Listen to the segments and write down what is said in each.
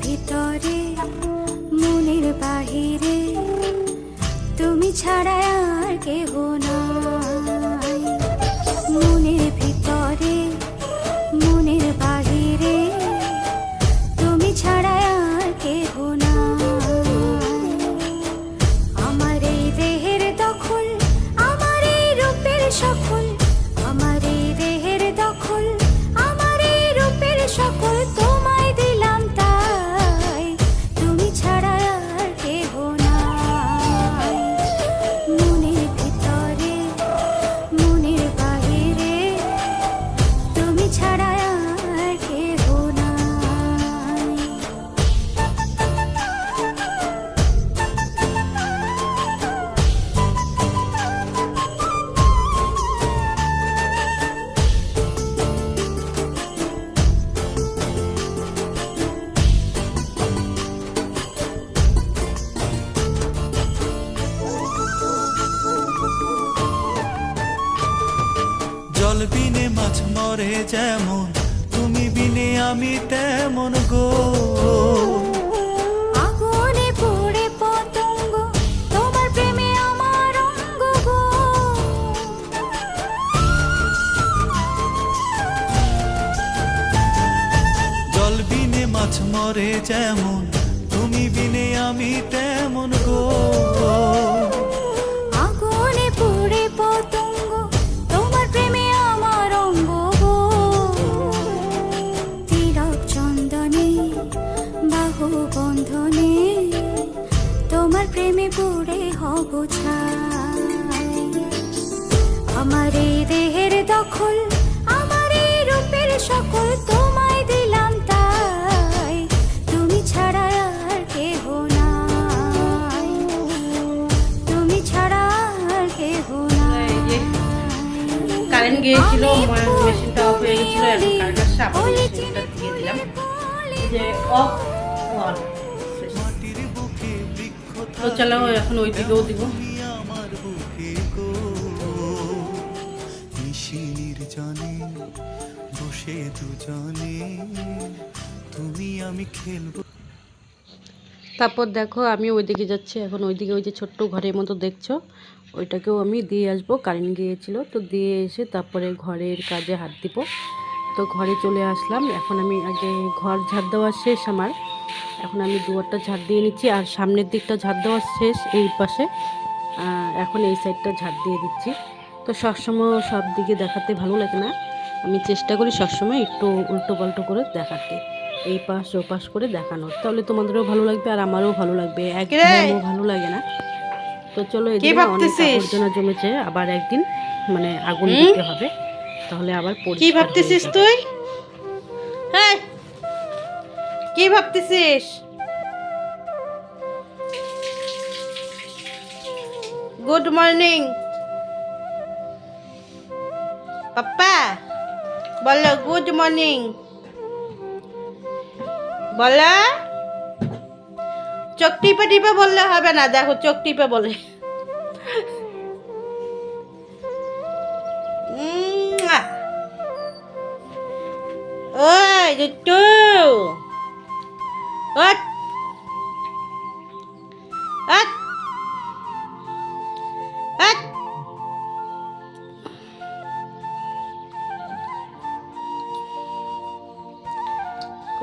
ভিতরে, মনের বাহিরে। তুমি ছাড়া আর কেহ নাই। মনের ভিতরে, মনের বাহিরে। তুমি ছাড়া আর কেহ নাই। আমার এই দেহের দখল, আমার এই রূপের সকল বিনে মাছ মরে যেমন তুমি বিনে আমি তেমন গো। আগুনে পড়ে পতঙ্গ তোমার প্রেমে আমার অঙ্গ গো। জল বিনে মাছ মরে যেমন সকল তোমায় দিলাম তাই। তুমি ছাড়া আর কেহ নাই। তুমি ছাড়া আর কেহ নাই। কারেন্ট গিয়েছিল মেশিনটা অফ হয়ে গেছিল এখন ফুলি কারেন্ট আসছে আবার ওলি মেশিনটা দিয়ে দিলাম। যে অফ অন মাটির বুকে বৃক্ষ তো চলো এখন ওই দিকেও দিব। দুজনে, তুমি আমি তারপর দেখো, আমি ওইদিকে যাচ্ছি। এখন ওইদিকে ওই যে ছোট্ট ঘরের মতো দেখছ, ওইটাকেও আমি দিয়ে আসব। কারেন্ট গিয়েছিল, তো দিয়ে এসে তারপরে ঘরের কাজে হাত দিব। তো ঘরে চলে আসলাম। এখন আমি আগে ঘর ঝাড় দেওয়া শেষ আমার। এখন আমি দুয়ারটা ঝাড় দিয়ে নিচ্ছি, আর সামনের দিকটা ঝাড় দেওয়া শেষ এই পাশে। এখন এই সাইডটা ঝাড় দিয়ে দিচ্ছি। তো সবসময় সব দিকে দেখাতে ভালো লাগে না। আমি চেষ্টা করি সবসময় একটু উল্টো পাল্টো করে দেখাতে। এই পাশ ও পাশ করে দেখানোর। তাহলে তোমাদেরও ভালো লাগবে আর আমারও ভালো লাগবে। একদমও ভালো লাগে না। তো চলো এদিকে অনেক? আবর্জনা জমেছে আবার একদিন মানে আগুন দিতে হবে। তাহলে আবার কি ভাবতেছিস তুই? হ্যাঁ। কি ভাবতেছিস? Good morning. পাপ্পা। বলো গুড মর্নিং বলো চোখ টিপে টিপে বললে হবে না দেখো চোখ টিপে বলে।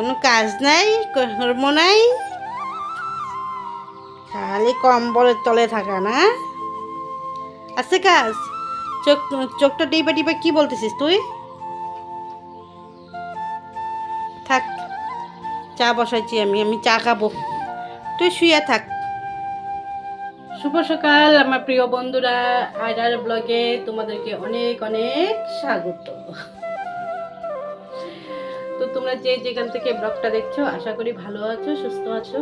কোনো কাজ নাই, কর্ম নাই। খালি কম্বলের তলে থাকা, না? আছে কাজ? চোখ, চোখটা টিপে টিপে কি বলতেছিস তুই? থাক, চা বসাইছি আমি আমি চা খাব। তুই শুয়ে থাক। শুভ সকাল, আমার প্রিয় বন্ধুরা। আইডার ব্লগে তোমাদেরকে অনেক অনেক স্বাগত। তোমরা যে যেখান থেকে ব্লগটা দেখছ, আশা করি ভালো আছো, সুস্থ আছো।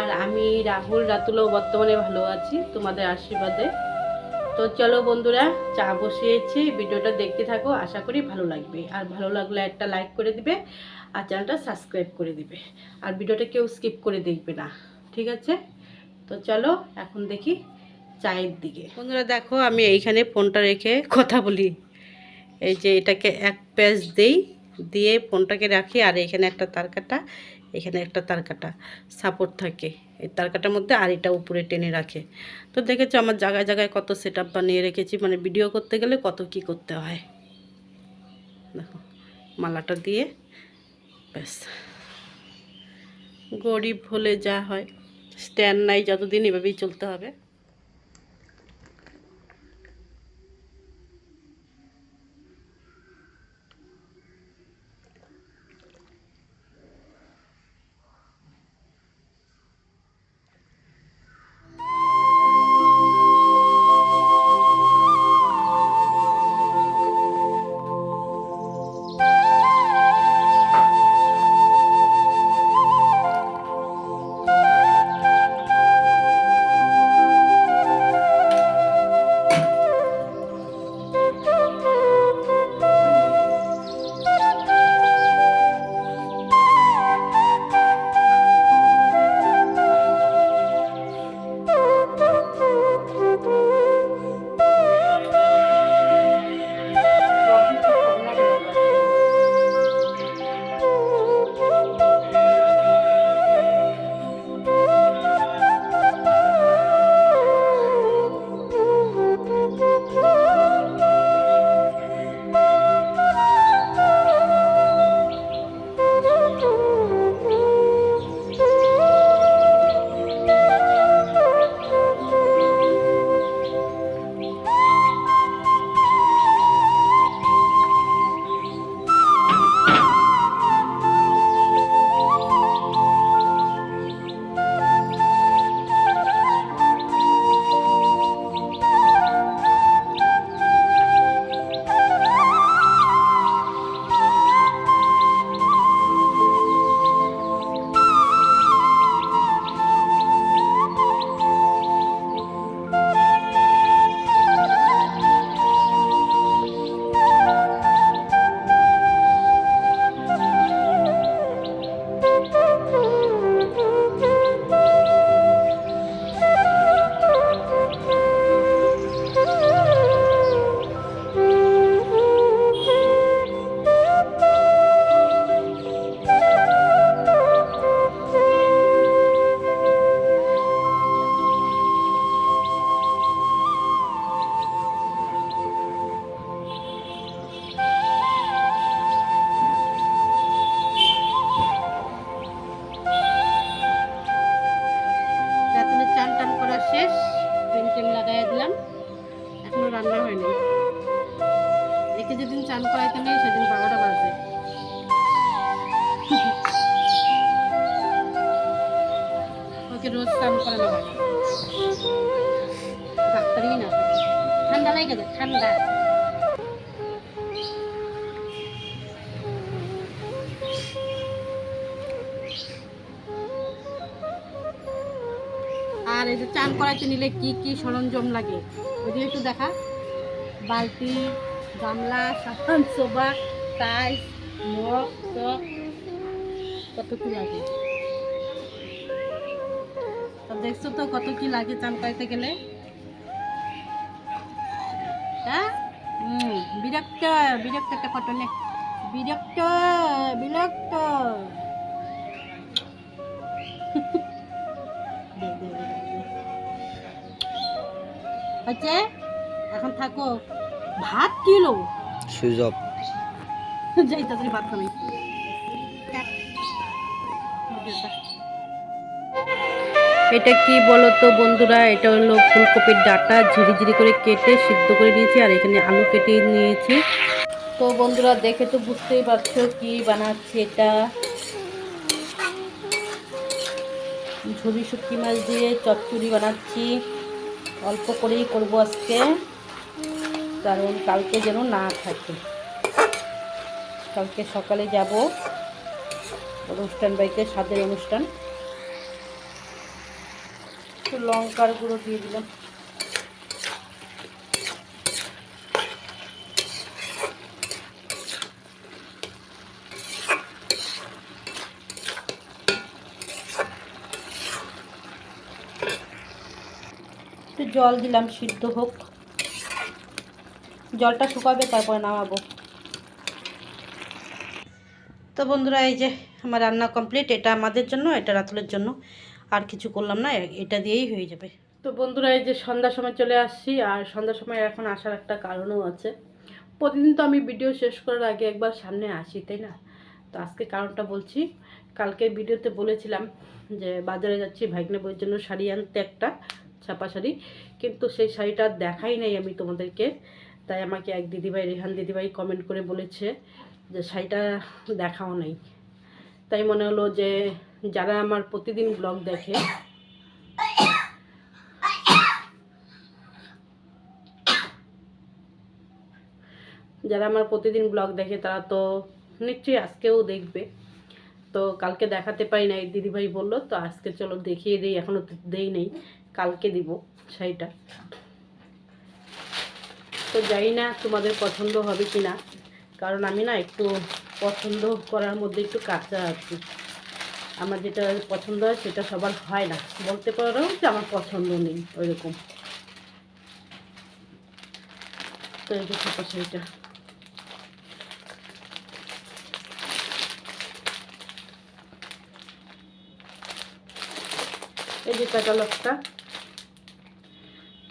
আর আমি রাহুল, রাতুলও বর্তমানে ভালো আছি তোমাদের আশীর্বাদে। তো চলো বন্ধুরা, চা বসিয়েছি, ভিডিওটা দেখতে থাকো, আশা করি ভালো লাগবে। আর ভালো লাগলে একটা লাইক করে দিবে, আর চ্যানেলটা সাবস্ক্রাইব করে দিবে। আর ভিডিওটা কেউ স্কিপ করে দেখবে না, ঠিক আছে? তো চলো, এখন দেখি চায়ের দিকে। বন্ধুরা, দেখো, আমি এইখানে ফোনটা রেখে কথা বলি। এই যে এটাকে এক পেজ দেই। দিয়ে ফোনটাকে রাখি আর এখানে একটা তার কাটা এখানে একটা তারকাটা সাপোর্ট থাকে। এই তারকাটার মধ্যে আর এটা উপরে টেনে রাখে। তো দেখেছ আমার জায়গায় জায়গায় কত সেট আপ বানিয়ে রেখেছি মানে ভিডিও করতে গেলে কত কি করতে হয়। দেখো, মালাটা দিয়ে ব্যাস। গরিব হলে যা হয় স্ট্যান্ড নাই যতদিন, এভাবেই চলতে হবে। রান্না হয়নি একে যেদিন চান করাইতে নেই, সেদিন বারোটা বাজে। ওকে রোজ চান করানো হয় না ঠান্ডা লাগে ঠান্ডা। আর এই যে চান করাইতে নিলে কি কি সরঞ্জাম লাগে? ওই একটু দেখা। বালতি, গামলা, সাবান সোবা টাইস মগ টক কত কি লাগে দেখছ তো কত কি লাগে চান পাইতে গেলে? হ্যাঁ বিরক্ত বিরক্ত একটা ফটো নে বিরক্ত বিরক্ত। হচ্ছে? এখন থাকো ভাত কিলো সুযোগ যাই তাড়াতাড়ি ভাত খাবি এটা কি বলো তো বন্ধুরা? এটা হলো ফুলকপির ডাটা ঝিরি ঝিরি করে কেটে সিদ্ধ করে নিয়েছি আর এখানে আলু কেটে নিয়েছি। তো বন্ধুরা দেখে তো বুঝতেই পারছ কি বানাচ্ছি এটা। ঝুরি শুটকি মাছ দিয়ে চচ্চড়ি বানাচ্ছি। অল্প করেই করব আজকে। কারণ কালকে যেন না থাকে। কালকে সকালে যাব। অনুষ্ঠান বাড়িতে স্বাদের অনুষ্ঠান। একটু লঙ্কার গুঁড়ো দিয়ে দিলাম। জল দিলাম, সিদ্ধ হোক। জলটা শুকাবে, তারপরে নামাবো। তো বন্ধুরা, এই যে আমার রান্না কমপ্লিট এটা আমাদের জন্য, এটা রাতুলের জন্য। আর কিছু করলাম না, এটা দিয়েই হয়ে যাবে। তো বন্ধুরা, এই যে সন্ধ্যার সময় চলে আসছি, আর সন্ধ্যার সময় এখন আসার একটা কারণও আছে। প্রতিদিন তো আমি ভিডিও শেষ করার আগে একবার সামনে আসি, তাই না? তো আজকে কারণটা বলছি। কালকে ভিডিওতে বলেছিলাম যে বাজারে যাচ্ছি ভাইগনে বইয়ের জন্য শাড়ি আনতে একটা, ছাপা শাড়ি। কিন্তু সেই শাড়িটা দেখাই নাই আমি তোমাদেরকে। তাই আমাকে এক দিদিভাই, রেহান দিদিভাই কমেন্ট করে বলেছে যে, শাড়িটা দেখাও নাই। তাই মনে হলো যে, যারা আমার প্রতিদিন ব্লগ দেখে, যারা আমার প্রতিদিন ব্লগ দেখে, তারা তো নিশ্চয়ই আজকেও দেখবে। তো কালকে দেখাতে পারি না এই দিদিভাই বলল, তো আজকে চলো দেখিয়ে দিই এখনও দেই নেই, কালকে দিব শাড়িটা। তো জানি না তোমাদের পছন্দ হবে কি না কারণ আমি না একটু পছন্দ করার মধ্যে একটু কাঁচা আছি। আমার যেটা পছন্দ হয় সেটা সবার হয় না। বলতে পারো যে আমার পছন্দ নেই ওইরকম। তো এই যে ছাপা ক্যাটালগটা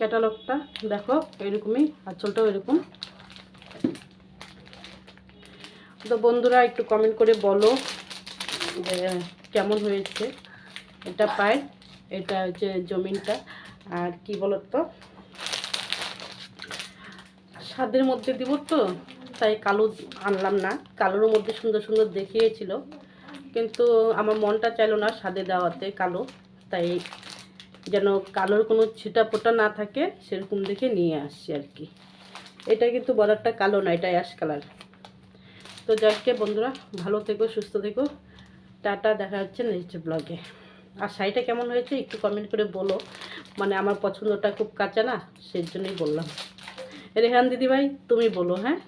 ক্যাটালগটা দেখো, এরকমই, আঁচলটাও এরকম। তো বন্ধুরা, একটু কমেন্ট করে বলো যে কেমন হয়েছে? এটা পায়, এটা হচ্ছে জমিনটা, আর কি বলো তো স্বাদের মধ্যে দিব তো, তাই কালো আনলাম না। কালোর মধ্যে সুন্দর সুন্দর দেখিয়েছিল। কিন্তু আমার মনটা চাইলো না স্বাদে দেওয়াতে কালো, তাই যেন কালোর কোনো ছিটা পোটা না থাকে, সেরকম দেখে নিয়ে আসছি আর কি। এটা কিন্তু বর্ডারটা কালো না এটা অ্যাশ কালার। তো যাকে বন্ধুরা, ভালো থেকো, সুস্থ থেকো। টাটা, দেখা যাচ্ছে নেক্সট ব্লগে। আর শাড়িটা কেমন হয়েছে একটু কমেন্ট করে বলো। মানে আমার পছন্দটা খুব কাঁচা না, সেই জন্যই বললাম। রেহান দিদিভাই, তুমি বলো হ্যাঁ?